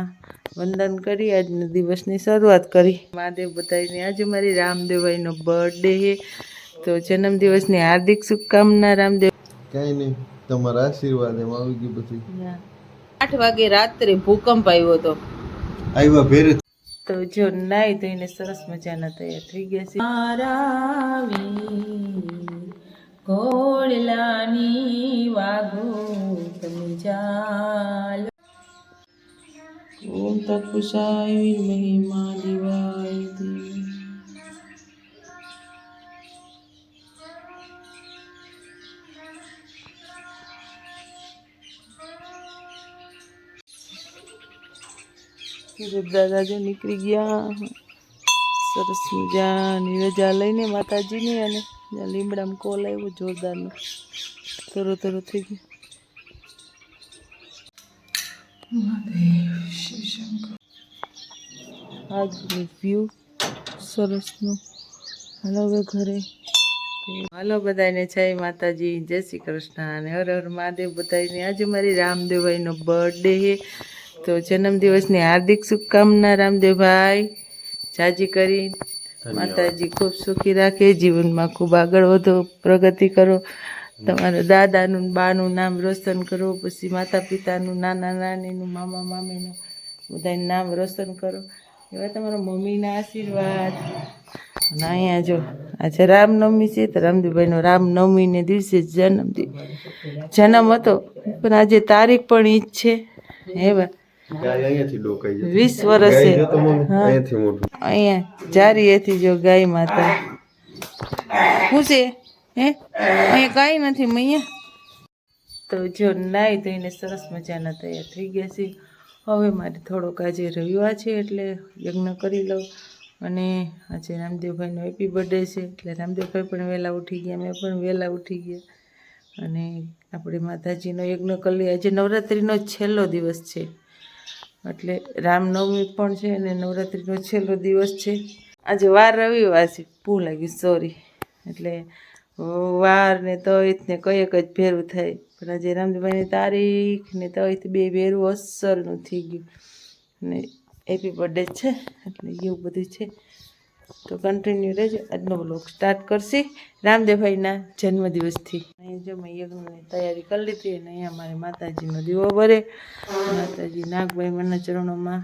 ચરણોમાં વંદન કરી આજના દિવસની શરૂઆત કરી. મહાદેવ બધાને આજે મારી રામદેવભાઈનો બર્થડે છે. તો જન્મદિવસની હાર્દિક શુભકામના રામદેવ. કઈ નહીં તમારા આશીર્વાદ એમ આવી ગયું પછી. આઠ વાગે રાત્રે ભૂકંપ આવ્યો હતો. આવ્યા ભેર. તો જો નાઈ એને સરસ મજાના તૈયાર થઈ ગયા છે. ઓમ તત્પુષાય મહિમા દિવાય દાદા જો નીકળી ગયા સરસ મજાની રજા લઈને માતાજીની અને ત્યાં લીમડામાં કોલ આવ્યો જોરદારનો તરો તરો થઈ ગયો મહાદેવ શિવશંકર આજની વ્યૂ સરસનું હાલો હવે ઘરે. હાલો બધાને જય માતાજી જય શ્રી કૃષ્ણ અને હર હર મહાદેવ બધાને આજે મારી રામદેવભાઈનો બર્થડે છે. તો જન્મદિવસની હાર્દિક શુભકામના રામદેવભાઈ. જાજી કરી. માતાજી ખૂબ સુખી રાખે જીવનમાં ખૂબ આગળ વધો પ્રગતિ કરો. તમારા દાદાનું બાનું નામ રોશન કરો પછી માતા પિતાનું નાના નાનીનું મામા મામીનું બધાનું નામ રોશન કરો. એવા તમારા મમ્મીના આશીર્વાદ. અને અહીંયા જો આજે રામનવમી છે તો રામદેવભાઈનો રામનવમીને દિવસે જન્મ જન્મ હતો. પણ આજે તારીખ પણ ઈ જ છે. એવા વીસ વર્ષે. અહીંયા જારીએથી જો ગાય માતા. શું છે? હે? અહીંયા કાંઈ નથી મૈયા? તો જો નાઈ ધોઈને સરસ મજાના તૈયાર થઈ ગયા છે. હવે મારે થોડોક આજે રવિવાર છે એટલે યજ્ઞ કરી લઉં. અને આજે રામદેવભાઈનો હેપી બર્થડે છે. એટલે રામદેવભાઈ પણ વહેલા ઉઠી ગયા, મેં પણ વહેલા ઉઠી ગયા. અને આપણે માતાજીનો યજ્ઞ કરી આજે નવરાત્રિનો છેલ્લો દિવસ છે. એટલે રામનવમી પણ છે અને નવરાત્રિનો છેલ્લો દિવસ છે. આજે વાર રવિવાર છે. પૂ લાગ્યું સોરી એટલે વાર ને તો ને કંઈક જ ભેરું થાય. પણ આજે રામજીભાઈની તારીખ ને તોઈત બે વેરું અસરનું થઈ ગયું. અને હેપી બર્થડે છે, એટલે એવું બધું છે. તો કન્ટિન્યુ રહેજો. આજનો બ્લોગ સ્ટાર્ટ કરશી રામદેવભાઈના જન્મદિવસથી. અહીં જો મેં યજ્ઞની તૈયારી કરી લીધી અને અહીંયા મારે માતાજીનો દીવો ભરે. માતાજી નાગભાઈ મના ચરણોમાં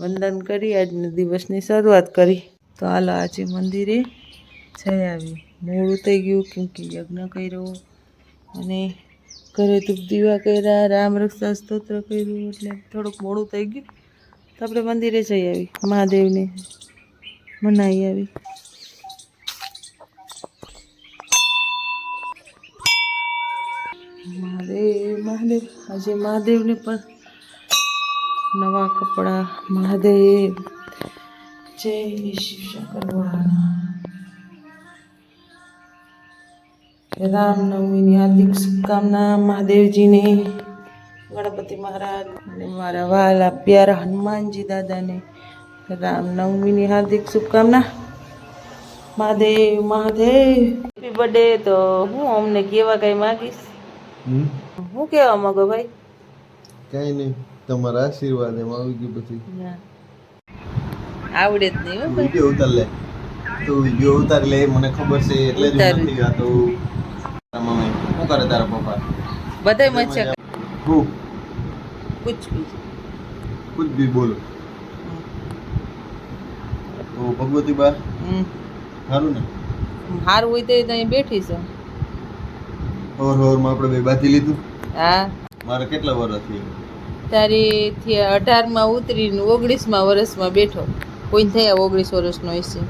વંદન કરી, આજના દિવસની શરૂઆત કરી. તો હાલો આજે મંદિરે જઈ આવી. મોડું થઈ ગયું કેમ કે યજ્ઞ કર્યો અને ઘરે ધૂપ દીવા કર્યા, રામ રક્ષા સ્તોત્ર કર્યું, એટલે થોડુંક મોડું થઈ ગયું. તો આપણે મંદિરે જઈ આવી, મહાદેવને મનાઈ આવી. મહાદેવ મહાદેવ, આજે મહાદેવને પણ નવા કપડાં, મહાદેવ, જય શિવશંકર ભગવાન. રામનવમીની હાર્દિક શુભકામના મહાદેવજીને. ગણપતિ મહારાજ અને મારા વાલા પ્યારા હનુમાનજી દાદાને રામનવમીની હાર્દિક શુભકામના. મહાદેવ મહાદેવ. હેપી બર્થડે તો હું અમને કેવા કઈ માગીશ? હું કેવા માંગો ભાઈ? કઈ નહીં તમારા આશીર્વાદ એમ આવી ગયું પછી. આવડે જ નહીં વીડિયો ઉતાર લે. તું વીડિયો ઉતાર લે મને ખબર છે એટલે જ નથી આ તો મમ્મી. શું કરે તારા પપ્પા? બધાય મજા હું કુછ બી. કુછ ભી બોલો. તો ભગવતી બા? સારું ને? હારું હોય તો એ ત્યાં બેઠી છે. હોર હોરમાં આપણે બે બાંધી લીધું. હા. મારે કેટલા વર્ષ થયા? તારી થી અઢારમાં ઉતરીને ઓગણીસમાં વર્ષમાં બેઠો. કોઈ થયા ઓગણીસ વર્ષનો હશે?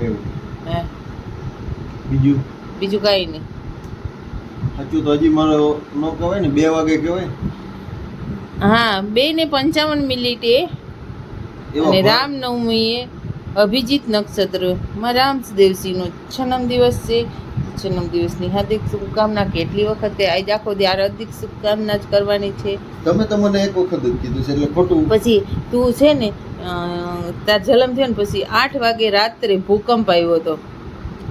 એવું. હા. બીજું? બીજું કાંઈ નહીં. સાચું તો હજી મારો ન કહેવાય ને બે વાગે કહેવાય. હા બે ને પંચાવન મિનિટે. અને રામનવમીએ અભિજીત નક્ષત્રમાં રામદેવસિંહનો જન્મદિવસ છે. જન્મદિવસની હાર્દિક શુભકામના કેટલી વખતે આજ આખો દી હાર્દિક શુભકામના જ કરવાની છે. તમે તો મને એક વખત જ કીધું છે એટલે ખોટું. પછી તું છે ને તાર જન્મ થયો ને પછી આઠ વાગે રાત્રે ભૂકંપ આવ્યો હતો.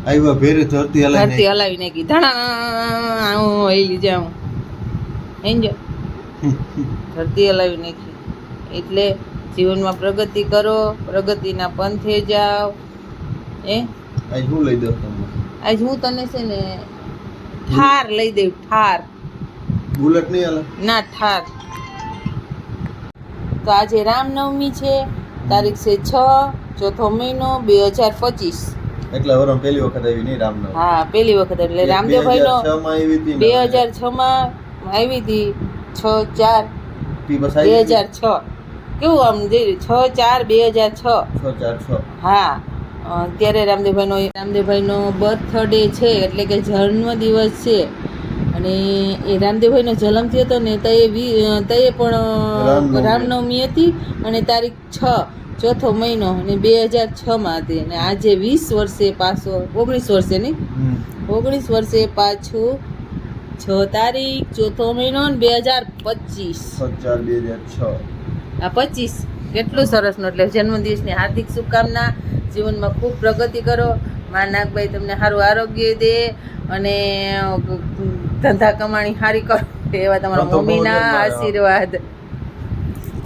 આવ્યા ભેરે ધરતી હલાવી ધરતી હલાવી નાખી. ધણા હું હેલી જાઉં. એન્જો ધરતી હલાવી નાખી. એટલે જીવનમાં પ્રગતિ કરો પ્રગતિના પંથે જાઓ. એ આજ હું લઈ દઉં તમને? આજ હું તને છે ને ઠાર લઈ દઉં ઠાર. બુલેટ નહીં હાલે ના ઠાર. તો આજે રામનવમી છે તારીખ છે છ ચોથો મહિનો બે હજાર પચીસ. એટલે વરમ પહેલી વખત આવી નહીં રામનવમી. હા પહેલી વખત એટલે રામદેવભાઈનો 2006 માં આવી હતી માં આવી હતી છ ચાર. તી બસ બે આવી. હજાર છ. કેવું આમ જે છ ચાર બે હજાર છ. છ ચાર છ. હા અ, ત્યારે રામદેવભાઈનો રામદેવભાઈનો બર્થડે છે એટલે કે જન્મ દિવસ છે. અને એ રામદેવભાઈનો જન્મ થયો હતો ને તે વી તે પણ. રામનવમી હતી અને તારીખ છ. ચોથો મહિનો ને બે હજાર છમાં હતી અને આજે વીસ વર્ષે પાછો ઓગણીસ વર્ષે નહીં? ઓગણીસ વર્ષે પાછું છ તારીખ ચોથો મહિનો ને બે હજાર પચીસ. ચાર બે હજાર છ. આ પચીસ. કેટલું સરસનું એટલે જન્મદિવસની હાર્દિક શુભકામના. જીવનમાં ખૂબ પ્રગતિ કરો. મા નાગભાઈ તમને સારું આરોગ્ય દે અને ધંધા કમાણી સારી કરો. એવા તમારા મમ્મીના આશીર્વાદ.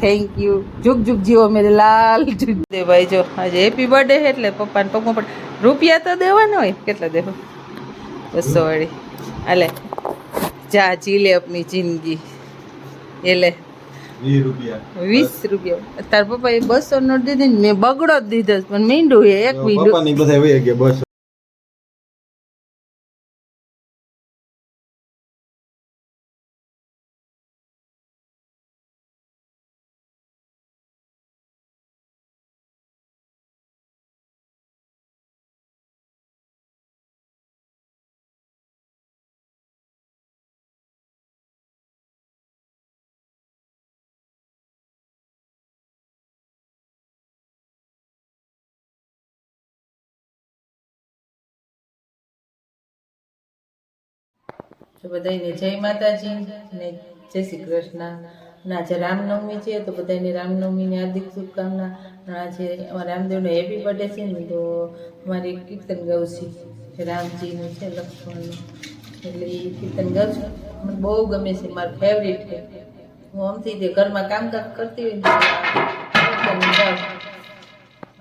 થેન્ક યુ જુગ જુગ જીવો મેરે લાલ. જુગ દે ભાઈ જો આજે હેપી બર્થડે એટલે પપ્પાને પગમાં પણ રૂપિયા તો દેવાના હોય કેટલા દેવો? બસો વાળી હાલે જા જીલે આપની જિંદગી. એટલે વીસ રૂપિયા. તાર પપ્પા એ બસો નોટ દીધી ને મેં બગડો જ દીધો છે, પણ મીંડું એ એક મીંડું. તો બધાને જય માતાજી ને જય શ્રી કૃષ્ણ. અને આજે રામનવમી છે તો બધાને રામનવમીની હાર્દિક શુભકામના. આજે અમારા રામદેવનો હેપી બર્થડે છે ને તો અમારી કીર્તન ગાવું છે રામજીનું છે લક્ષ્મણનું એટલે એ કીર્તન ગાઉં છું મને બહુ ગમે છે, મારું ફેવરિટ છે. હું આમથી જે ઘરમાં કામકાજ કરતી હોય ને કીર્તન ગાઉં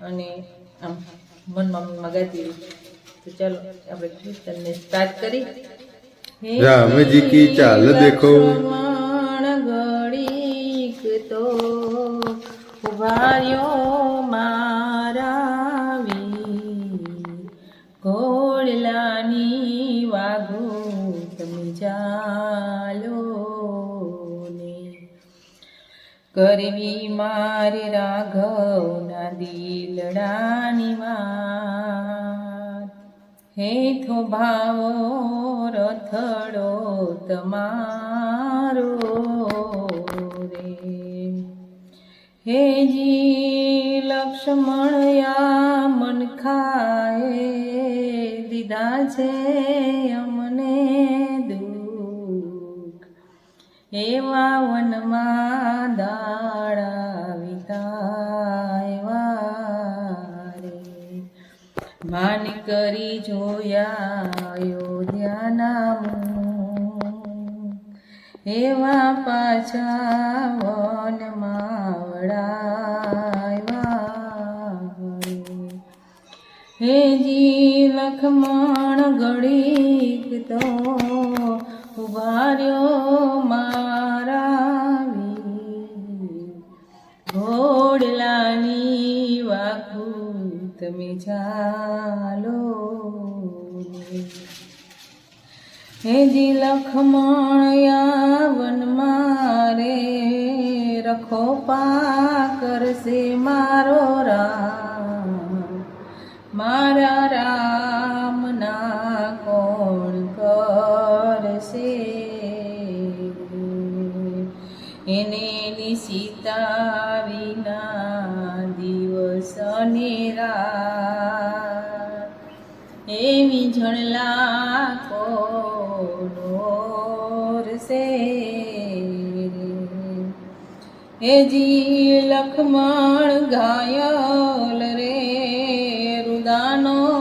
અને આમ મનમાં મનમાં ગાતી હોય. તો ચાલો, આપણે કીર્તનને સ્ટાર્ટ કરી રામજી કી ચાલ દેખો. ઘડીક તો ઉભાર્યો મારા ઘોડલાની વાઘો તમે ચાલો ને. કરવી મારે રાઘવના દિલડાની વાત. હેથો ભાવો રથડો તમારો રે. હેજી લક્ષ્મણયા મન ખાએ, દીધા છે અમને દુઃખ. એવા વનમાં દાડા વિતાવ્યા રે માન કરી જોયા અયોધ્યાના એવા પાછા વનમાં વળાવ્યા હે હેજી લખમણ ઘડીક તો ઉભાર્યો મારા ઘોડલાની વાકુ તમે ચાલો. હેજી લખમણ યાવન મારે, રખો પા કરશે મારો રામ. મારા રામના કોણ કરશે? એને સીતા વિના દિવસ ને એવી જણલા હેજી લખમણ ઘાયલ રે રુદાનો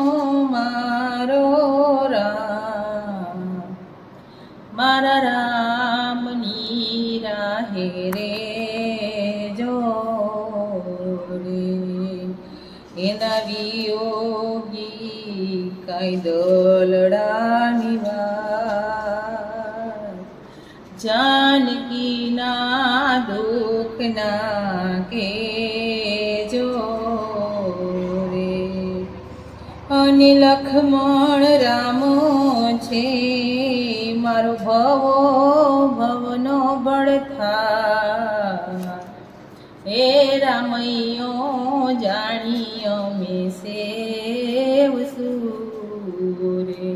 જાનકીના દુઃખના કે જો રે અને રામો છે મારો ભવો ભવનો બળથા હે રામૈયો જાણીયો મે સેવસું રે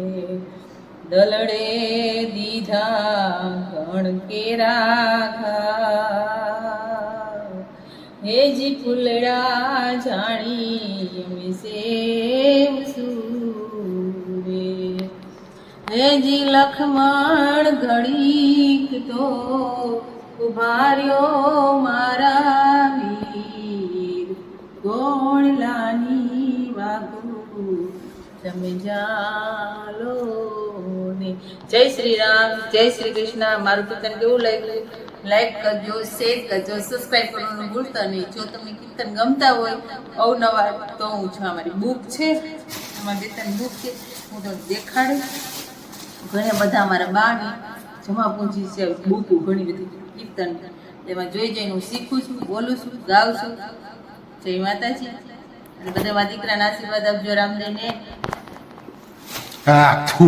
દલડે ગણ કેરા હે જી ફૂલડા જાણી અમે સેવસું હે હેજી લખમણ ઘડીક તો ઉભાર્યો મારા વીર ગોળલાની વાગુ તમે જાલો ને જય શ્રી રામ જય શ્રી કૃષ્ણ. મારું કીર્તન કેવું લાગ્યું? લાઈક કરજો શેર કરજો સબસ્ક્રાઈબ કરવાનું ભૂલતા નહીં. જો તમને કીર્તન ગમતા હોય અવનવા તો હું છું અમારી બુક છે. અમારી ત્રણ બુક છે. હું તમને દેખાડીશ. ઘણા બધા અમારા બાની જમા પૂંજી છે. બુક ઘણી બધી કીર્તન. એમાં જોઈ જોઈને હું શીખું છું બોલું છું ગાઉં છું. જય માતાજી. અને બધા દીકરાના આશીર્વાદ આપજો રામદેવને. Ah, tu.